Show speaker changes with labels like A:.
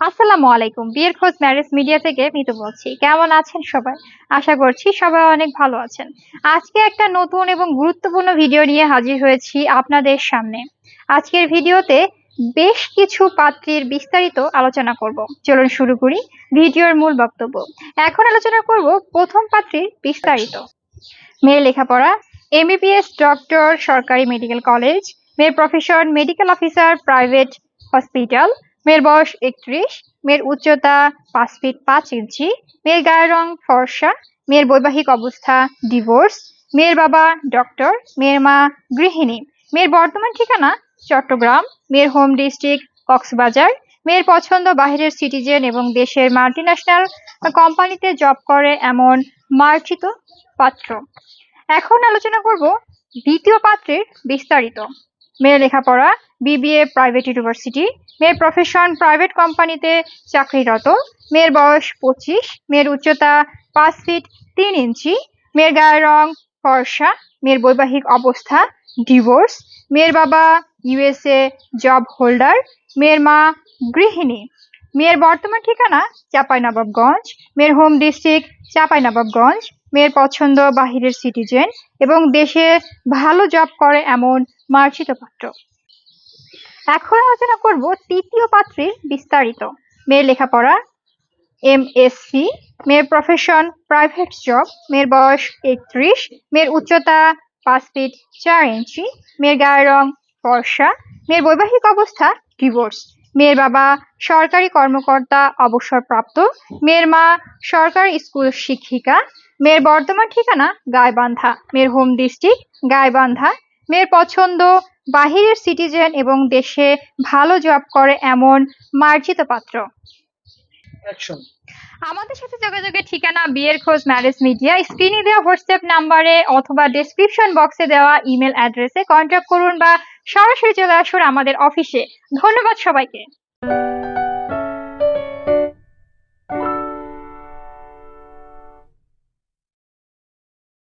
A: আসসালামু আলাইকুম। বিয়ের খোঁজ ম্যারেজ মিডিয়া থেকে মিতু বলছি। কেমন আছেন সবাই? আশা করছি সবাই অনেক ভালো আছেন। আজকে একটা নতুন এবং গুরুত্বপূর্ণ ভিডিও নিয়ে হাজির হয়েছি আপনাদের সামনে। আজকের ভিডিওতে বেশ কিছু পাত্রীর বিস্তারিত আলোচনা করব। চলুন শুরু করি ভিডিওর মূল বক্তব্য। এখন আলোচনা করব প্রথম পাত্রীর বিস্তারিত। মেয়ের লেখাপড়া এমবিবিএস ডক্টর, সরকারি মেডিকেল কলেজ, মেয়ের profession, medical officer, private hospital মেয়ের বয়স একত্রিশ, মেয়ের উচ্চতা পাঁচ ফিট পাঁচ ইঞ্চি, মেয়ের গায়ের রং ফর্সা, মেয়ের বৈবাহিক অবস্থা ডিভোর্স মেয়ের বাবা ডক্টর মেয়ের মা গৃহিণী, মেয়ের বর্তমান ঠিকানা চট্টগ্রাম, মেয়ের হোম ডিস্ট্রিক্ট কক্সবাজার, মেয়ের পছন্দ বাইরের সিটিজেন এবং দেশের মাল্টিন্যাশনাল কোম্পানিতে জব করে এমন মার্জিত পাত্র। এখন আলোচনা করব দ্বিতীয় পাত্রের বিস্তারিত। মেয়ের লেখাপড়া বিবিএ প্রাইভেট ইউনিভার্সিটি মেয়ের প্রফেশন প্রাইভেট কোম্পানিতে চাকরিরত, মেয়ের বয়স পঁচিশ, মেয়ের উচ্চতা পাঁচ ফিট তিন ইঞ্চি, মেয়ের গায়ের রং ফর্সা, মেয়ের বৈবাহিক অবস্থা ডিভোর্স মেয়ের বাবা ইউএসএ জব হোল্ডার মেয়ের মা গৃহিণী, মেয়ের বর্তমান ঠিকানা চাঁপাইনবাবগঞ্জ, মেয়ের হোম ডিস্ট্রিক্ট চাঁপাইনবাবগঞ্জ মেয়ের পছন্দ বাহিরের সিটিজেন এবং দেশে ভালো জব করে এমন মার্জিত পাত্র। এখন আলোচনা করব তৃতীয় পাত্রের বিস্তারিত। মেয়ের লেখাপড়া এম এস সি মেয়ের প্রফেশন প্রাইভেট জব মেয়ের বয়স একত্রিশ, মেয়ের উচ্চতা পাঁচ ফিট চার ইঞ্চি মেয়ের গায়ের রং ফর্সা, মেয়ের বৈবাহিক অবস্থা ডিভোর্স মেয়ের বাবা সরকারি কর্মকর্তা অবসরপ্রাপ্ত, মেয়ের মা সরকারি স্কুল শিক্ষিকা, মেয়ের বর্তমান ঠিকানা গায়বান্ধা মেয়ের হোম ডিস্ট্রিক্ট গায়বান্ধা মেয়ের পছন্দ বাহিরের সিটিজেন এবং দেশে ভালো জব করে এমন মার্জিত পাত্র।
B: অ্যাকশন
A: আমাদের সাথে যোগাযোগের ঠিকানা, বিয়ের খোঁজ ম্যারেজ মিডিয়া স্ক্রিনে দেওয়া হোয়াটসঅ্যাপ নাম্বারে অথবা ডেসক্রিপশন বক্সে দেওয়া ইমেল অ্যাড্রেসে কন্ট্যাক্ট করুন বা সরাসরি চলে আসুন আমাদের অফিসে ধন্যবাদ সবাইকে।